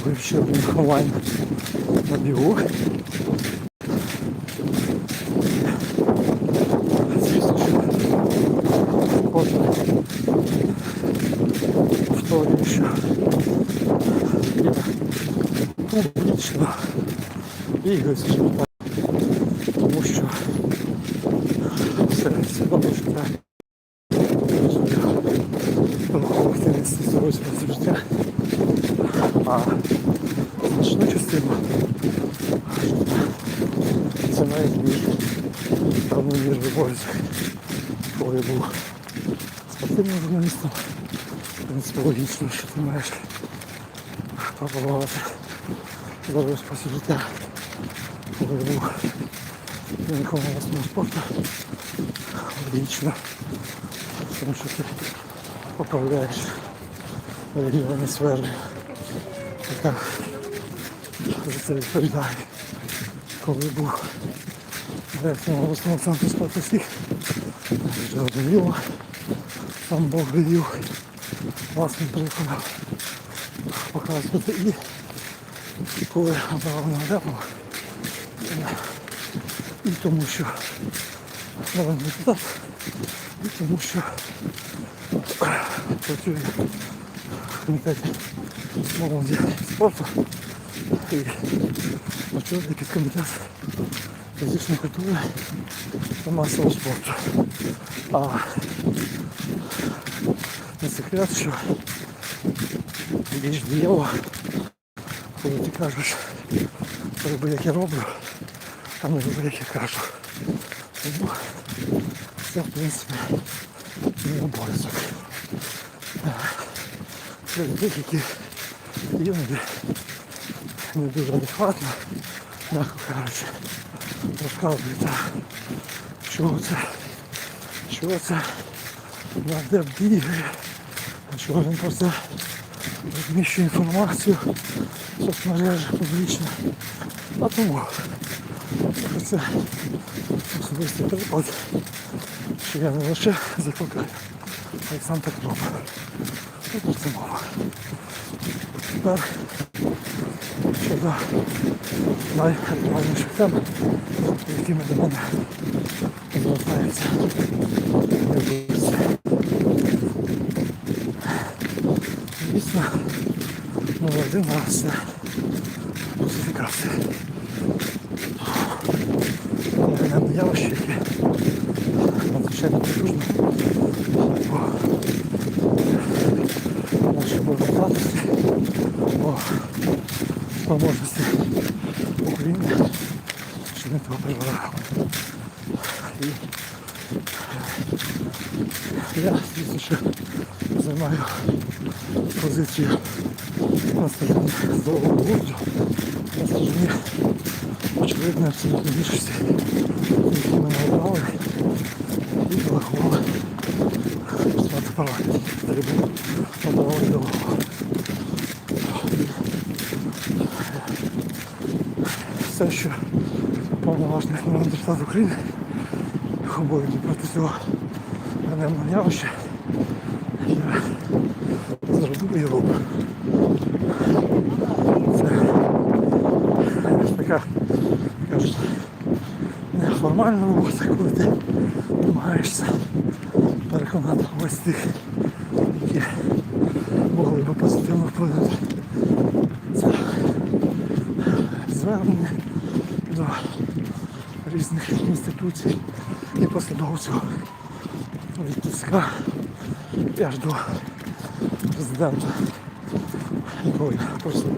зробив ще один онлайн на бігу. Звісно, що кожен повторюю, що я публічно бігаю, скажімо так, тому що все свідомо життя враховувати не стосується життя, а значну частину життя це навіть мій равномірний обов'язок, коли я був спортивним. В принципі, логічно, що ти маєш пропагувати здоровий спосіб життя. Був керівником власного спорту, логічно, тому що ти поправляєш регіональні сфери, яка за це відповідає. Коли був директором обласного центру спорту всіх, вже одноїло, там Бог велів власним прикладом показувати і коли на Адепова, і тому що народний депутат, і тому що працює. В комітеті молоді спорту. І очолює підкомітет фізичної культури та масового спорту. А не секрет, що більш дієво, коли ти кажеш, роби, як я роблю, а не роби, як я кажу. Тому це, в принципі, мій обов'язок. Це людей, які іноді не дуже адекватно, м'яко кажучи, розказують, що це, що це, на де бігає, що він просто розміщує інформацію в соцмережах публічно. А тому що це особистий приклад, що я не лише закликаю, а й сам так роблю. Тут про це мова. Тепер щодо найактуальніших тем, якими до мене звертаються виборці. Звісно, номер один я, звісно, що займаю позицію на стороні здорового глузду, на стороні очевидно абсолютно більшості, які мене обрали і порахували. Працювати парламент. Треба обрали дорогу. Все, що народний депутат України обов'язки проти цього ганебного явища, я зробив і роблю. Це така, кажуть, неформальна робота, коли ти намагаєшся переконати ось тих, які могли би позитивно вплинути. Це звернення до різних інституцій і посадовців від тиска і аж до президента, якого я просто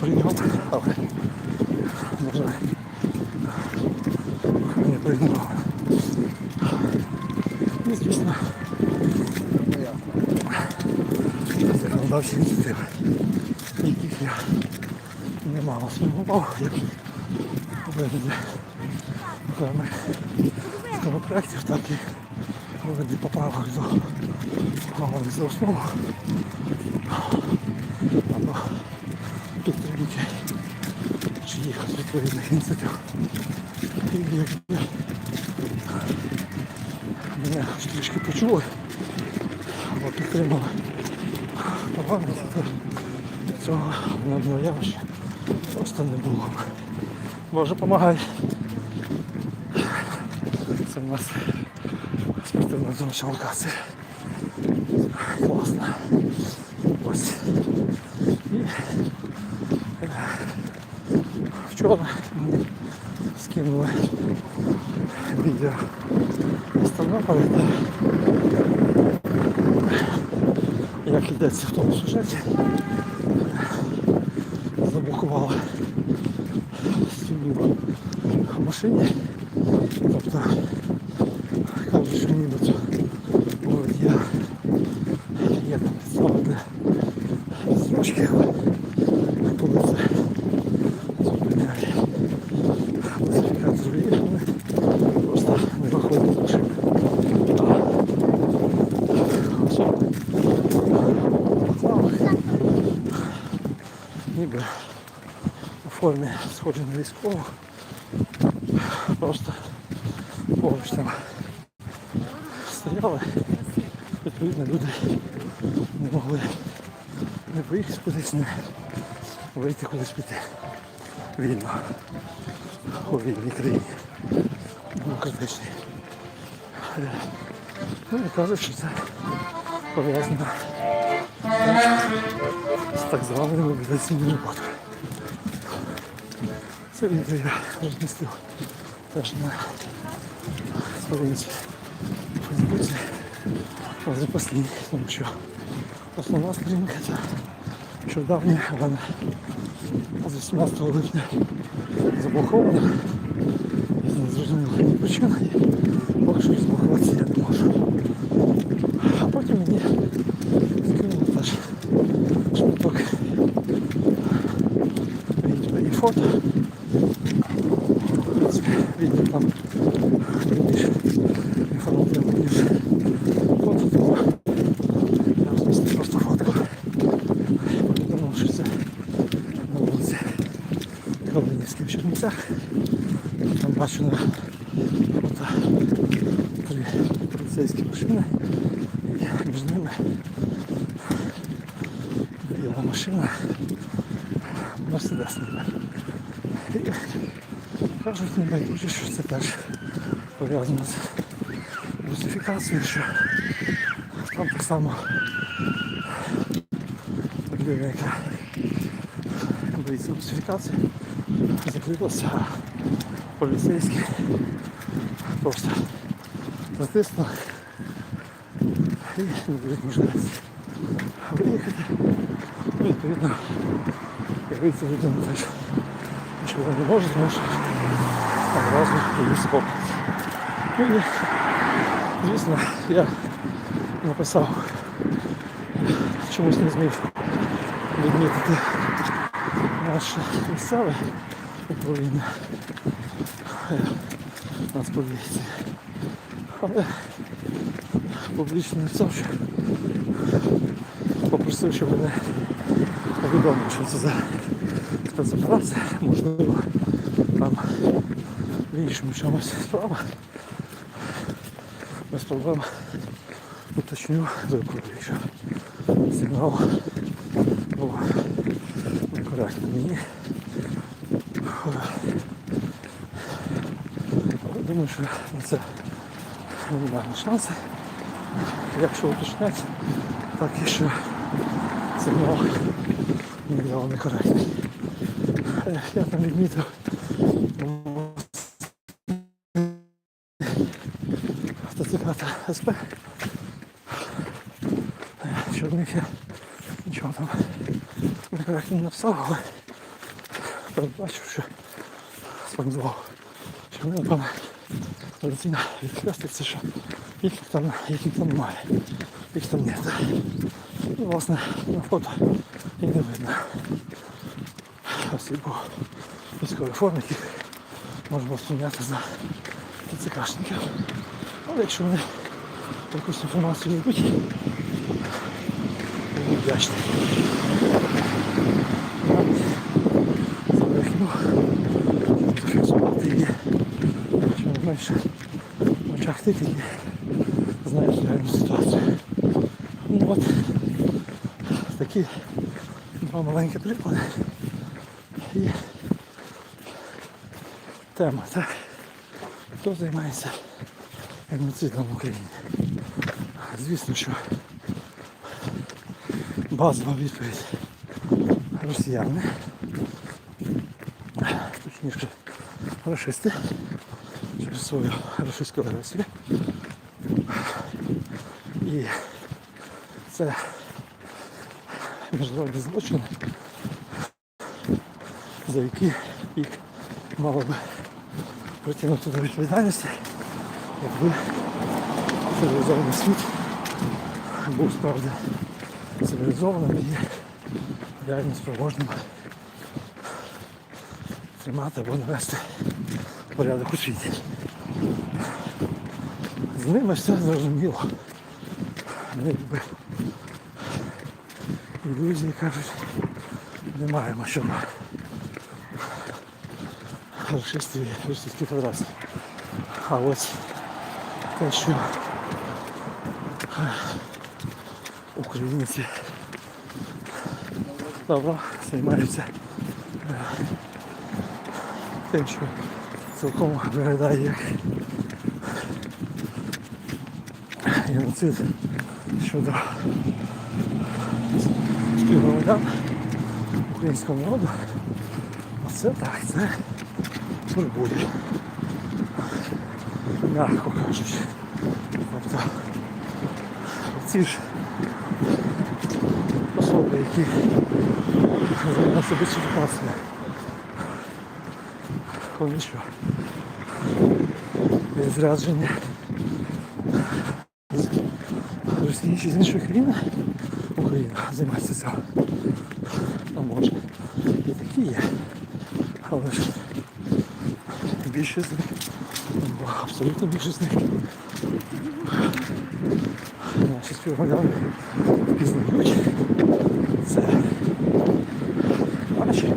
прийняв, але на жаль, не проігнорував. І, звісно, законодавчі ініціативи, яких я немало спрямував, як вигляді окремих законопроєктів, так і у вигляді поправок до основу або підтримки чиїхось відповідних ініціатив. І якби мене хоч трішки почули або підтримали парламент, то цього одного явища просто не було. Боже, помагай. Це в нас спортивна зовсім локація. Класно. Ось. І е, вчора мені скинули відео Станови, як йдеться в тому сюжеті. Заблокувала сім'ю в машині. У формі схожі на військову. Просто поруч там стояли, відповідно люди не могли не поїхати кудись, не вийти кудись піти. Вільно. У вільній країні. Демократичній. Ну і кажуть, що це пов'язано з так званою мобілізаційною роботою. Відео я розмістив. Теж на сторінці в Фейсбуці запасній, тому що основна сторінка це що давня вона з 18 липня заблокована. З незрозумілих причин причина. поки що розблокуватися я не можу. А потім мені скинули теж шматок відео і фото. Відео там більш інформативно, ніж фото, тому я розмістив просто фотку. Повідомив, що це на вулиці Калинівській. Там бачу на три поліцейські машини і між ними біла машина Мерседес. І кажуть небайдужі, що це теж пов'язано з русифікацією, що там так само людина, яка боїться русифікації, закрилася, а просто затиснули і не будуть можливості виїхати. Ну, відповідно, як вийти людина теж нічого не може, тому що одразу її скопить. Ну і, звісно, я написав, чомусь не зміг відмітити наше місцеве управління е, Нацполіції. Але публічно написав, що попросив, щоб мене повідомили, що це за спецоперація, можливо, там в іншому чомусь справа. Без проблем уточню виклик, якщо сигнал був некоректний мені. Але Думаю, що на це немає шанси. Якщо уточнять, так і що сигнал не дав некоректний. Е, Я там відмітив ТЦК СП. Що в них я нічого там некоректно не написав, але що сформував, що вони там традиційно відкреститься, що їх там, яких там немає, їх там нет. І власне на фото і не видно. Осіб військової форми, яких можна було сприйняти за ТЦКшників. Але якщо вони якусь інформацію дадуть, я вдячний. Заверхну зафіксувати її, що не менше в очах які знають реальну ситуацію. Ну от такі Два маленькі приклади. І тема, так? Хто займається геноцидом в Україні? Звісно, що базова відповідь росіяни, точніше рашисти через свою рашистську агресію. І це міжнародні злочини, за які їх мало би притягнути до відповідальності, якби цивілізований світ був справді цивілізованим і реально спроможним тримати або навести порядок у світі. З ними все зрозуміло. Ми якби ілюзії кажуть, не маємо расистів і Російської Федерації. А ось те, що українці давно займаються е, тим, що цілком виглядає як геноцид щодо співгромадян українського народу. Оце так, це турбує. Мягко кажучи. Тобто ці ж особи, які займаються бічифікацією, вони що? Відрядження з іншої країни Україна займається цим. Ну може. Такі є. Але ж більшість з них, абсолютно більшість з них наші співгромадяни пізнають. Це наші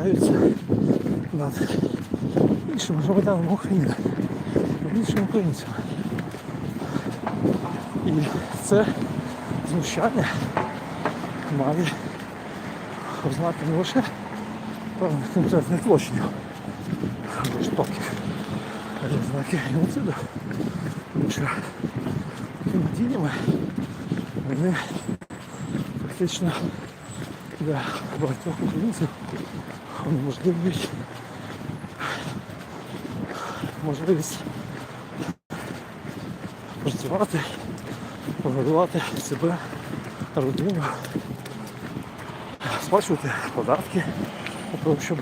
знущаються над іншими громадянами України, над іншими українцями. І це знущання має ознаки не лише певних конкретних злочинів жорстоких, а й ознаки геноциду. Що такими діями вони фактично для багатьох українців унеможливлюють можливість працювати, погодувати себе, родину, сплачувати податки щоб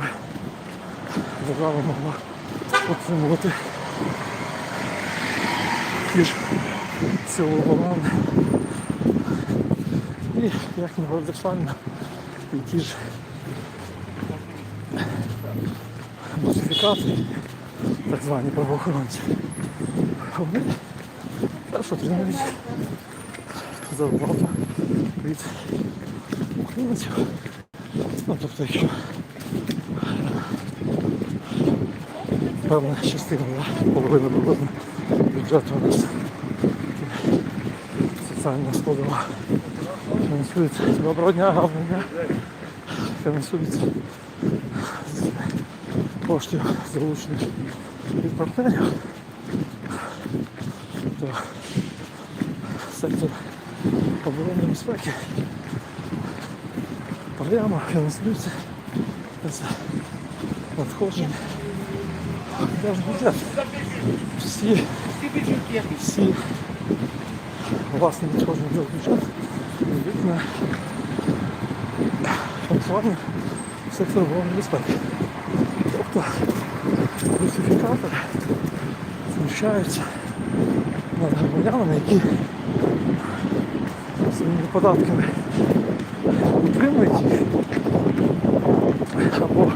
держава могла отримувати ті ж силу. І як не парадоксально, і ті ж модифікації, так звані правоохоронці, вони теж отримують зарплату від українців. Ну, тобто, якщо певна частина, половина приблизно бюджету у нас соціальна складова фінансується. Доброго дня, гарного дня. Фінансується коштів залучених від партнерів. То сектор оборони безпеки прямо фінансується з надходжень держбюджет. Всі, всі власні надходження держбюджет йдуть на фінансування сектору оборони безпеки. Тобто русифікатор. Знущається над громадянами, які своїми податками утримують їх або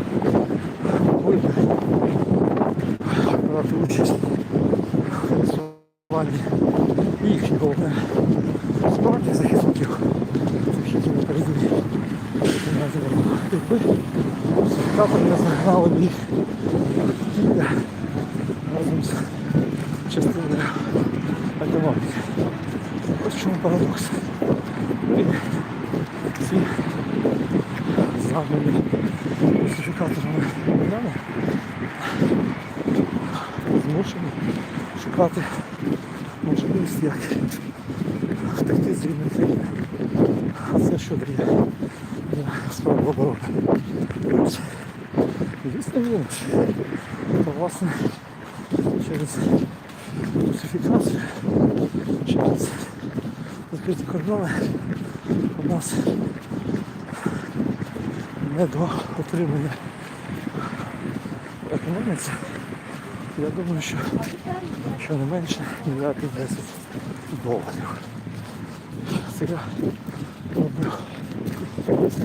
могли брати участь в фінансуванні їхні головне справді захисників, захисників на передовій. Якби загнали їх тільки разом з частиною економіки. Ось чому парадокс. Ці загнані сертифікаторами громадяни змушені шукати можливість, як втекти з рідної країни. А це що дає для справи оборони. То власне через русифікацію, через закриті кордони у нас не до отримання економіці. Я думаю, що щонайменше мільярдів 10 доларів. Це я роблю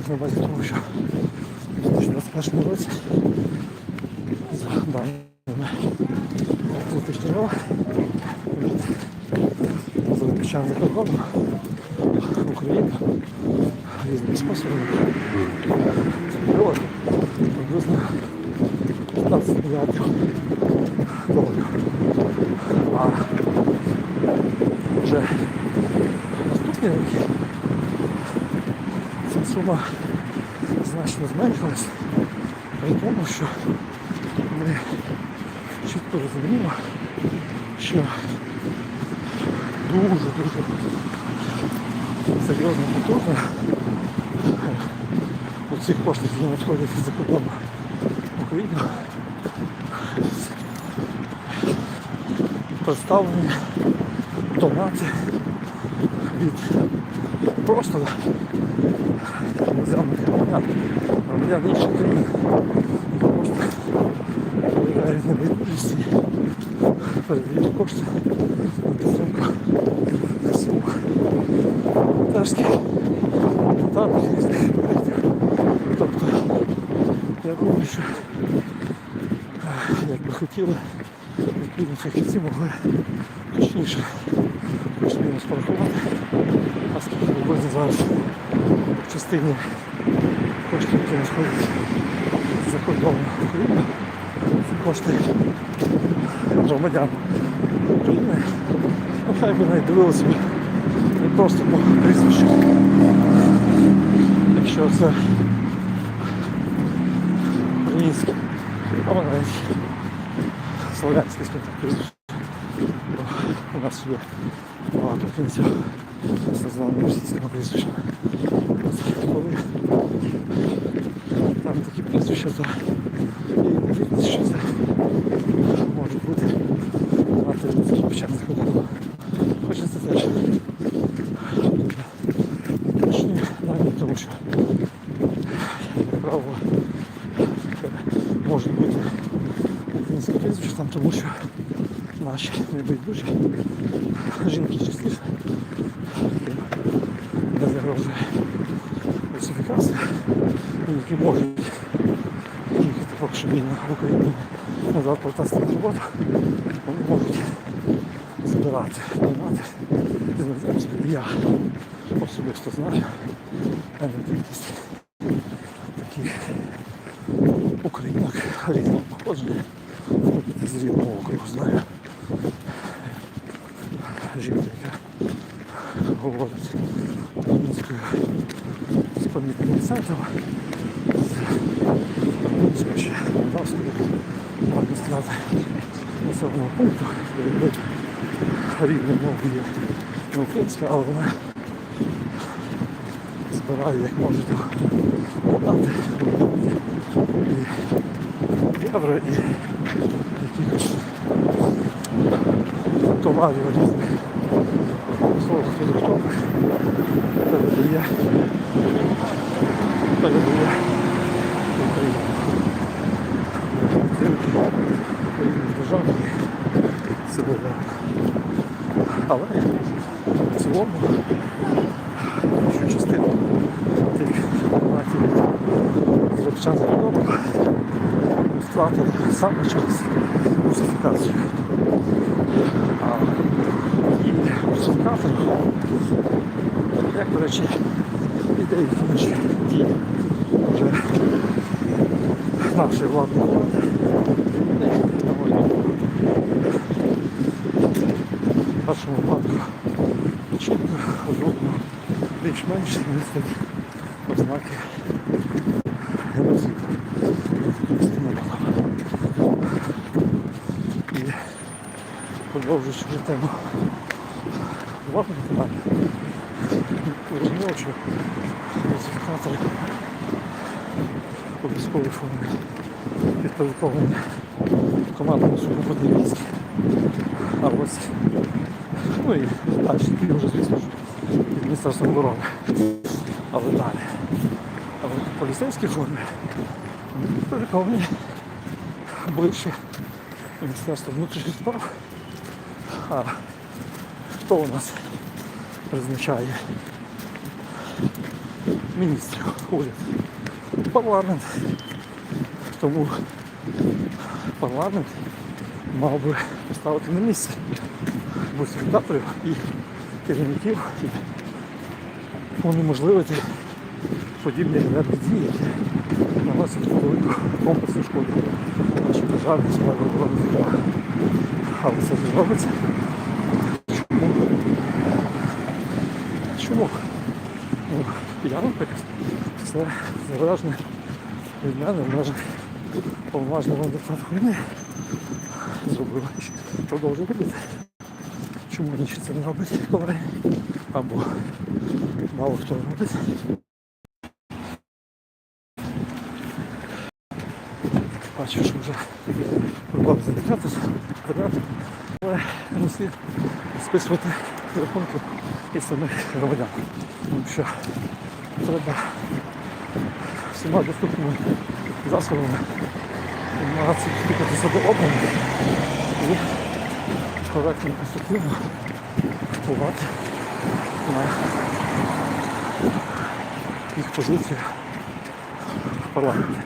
на базі того, що в 2021 році за даними тижнева від заробітчан за кордоном в Україну різними способами приблизно 15 мільярдів доларів. А вже наступні роки ця сума значно зменшилась, при тому, що ми чітко розуміємо, що дуже-дуже серйозно потужно у цих коштів, які надходять за кордону в Україну, представлені донати від просто іноземних громадян, громадян інших країн, виявляють небайдужість і кошти на підтримку волонтерських, гуманітарних різних проєктів. Тобто, я думаю, що е, як би хотіли, відповідні фахівці могли точніше плюс-мінус а скільки приблизно зараз в частині коштів, які надходять за кордоном України, кошти громадян України. Ну, хай би навіть дивилися не просто по прізвищу. Якщо це українське, або навіть слов'янське скажімо прізвище. У нас є багато українців з названими російськими прізвищами. От Коли там такі прізвища, то і ймовірність, що це може бути мати заробітчан за кордоном. Хоча це теж точні дані, тому що, як правило, може бути українське прізвище там, тому що наші небайдужі жінки частіше, де загрожує русифікація, і які можуть їхати поки що вільно в Україну назад повертатися на роботу, вони можуть збирати, донати з іноземців. Я особисто знаю кількість населеного пункту, рівня мова є не українська, але вона збирає як може додати і євро, і якихось товарів різних. Словах продуктових передає. Передає Україну. Підтримки різних держав і сили Але в цілому більшу частину тих донатів зробчан за кордоном ми втратили саме через русифікацію. І координатору. Як, до речі, ідеї інші дії вже нашої влади. В першому випадку чітко, розумно, більш-менш містить ознаки геноциду. І продовжуючи вже тему власного питання, розуміло, що класифікатори військовій формі підпорядковані командному сухопутній. А ось, ну і далі тоді вже, звісно ж, від Міністерства оборони. Але далі. А от у поліцейській формі ближче Міністерства внутрішніх справ. А хто у нас призначає міністрів уряд? Парламент. Тому парламент мав би поставити на місце бусифікаторів і керівників і унеможливити подібні дії, які наносять велику комплексну шкоду нашій державі, справі оборони. Але це не робиться. Чому? Чому? Ну, я, наприклад, це залежне від мене, може повноважного депутата війни зробили, що продовжує робити. Чому інші це не роблять, колеги? Або мало хто робить. Бачу, що вже заникати, забирати, але не списувати рахунки і самих громадян. Тому що треба всіма доступними засобами намагатися підступитися до обману коректно конструктивно впливати на їх позицію в парламенті.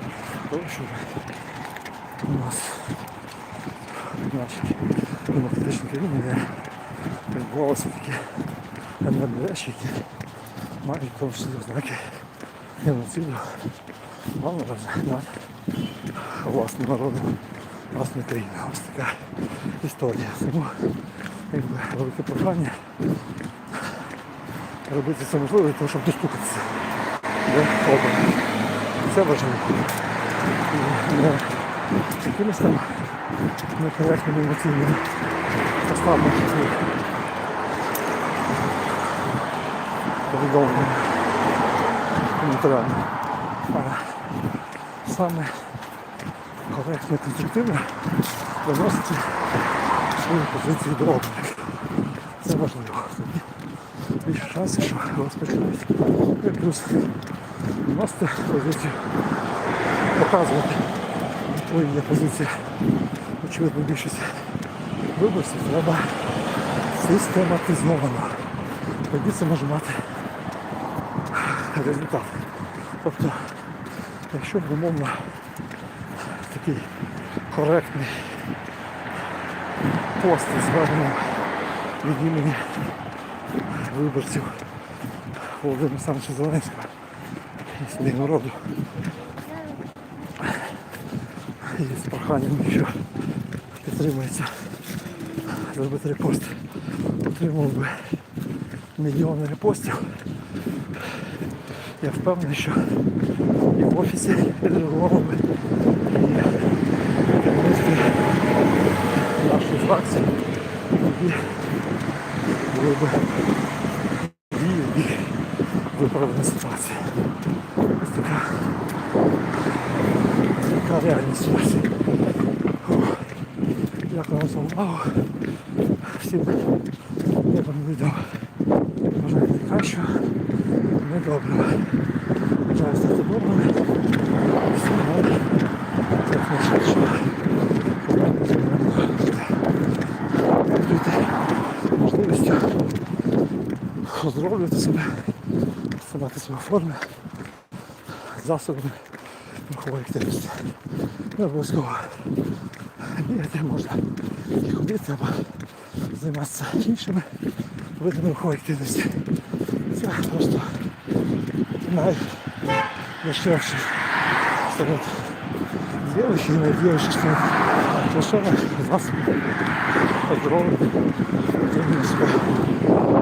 Тому що у нас в нашій демократичній країні де відбувалися такі ганебні речі, які мають тому числі ознаки геноциду. Раз над власним народом, власною країною. Ось така історія. Тому якби велике прохання робити це можливо для того, щоб достукатися до обраних. Це важливо. Не якимось там некоректними емоційними своїх повідомлень коментарями. Саме коректно і конструктивно доносити свої позиції до обраних. Це важливо. Більше шансів, що вас. І плюс доносити позицію, показувати відповідні позиції. Очевидно, більшість виборців треба систематизовано. Тоді це може мати результат. Тобто, якщо умовно такий коректний пост звернув від імені виборців Володимира Олександровича Зеленського. І своїх народу. І з проханням, що підтримується. Зробити репост, отримав би мільйони репостів. Я впевнений, що і в офісі відреагували би, і керівництво тоді були б дії і виправлена ситуація. Ось така, така реальність. Фух. Дякую вам за увагу. Всім ставати свої форми, засобами рухової активності. Не обов'язково бігати можна і ходити або займатися іншими види рухової активності. Це просто найдешевший серед зрелищ і найдешевший серед дешевих засобів оздоровлення отримання себе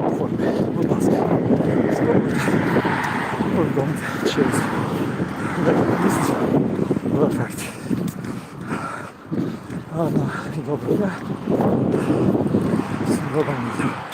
в формі. Будь ласка, спробуйте Повідомити через місць в ефекті. Гарно, доброго дня. Всім доброго.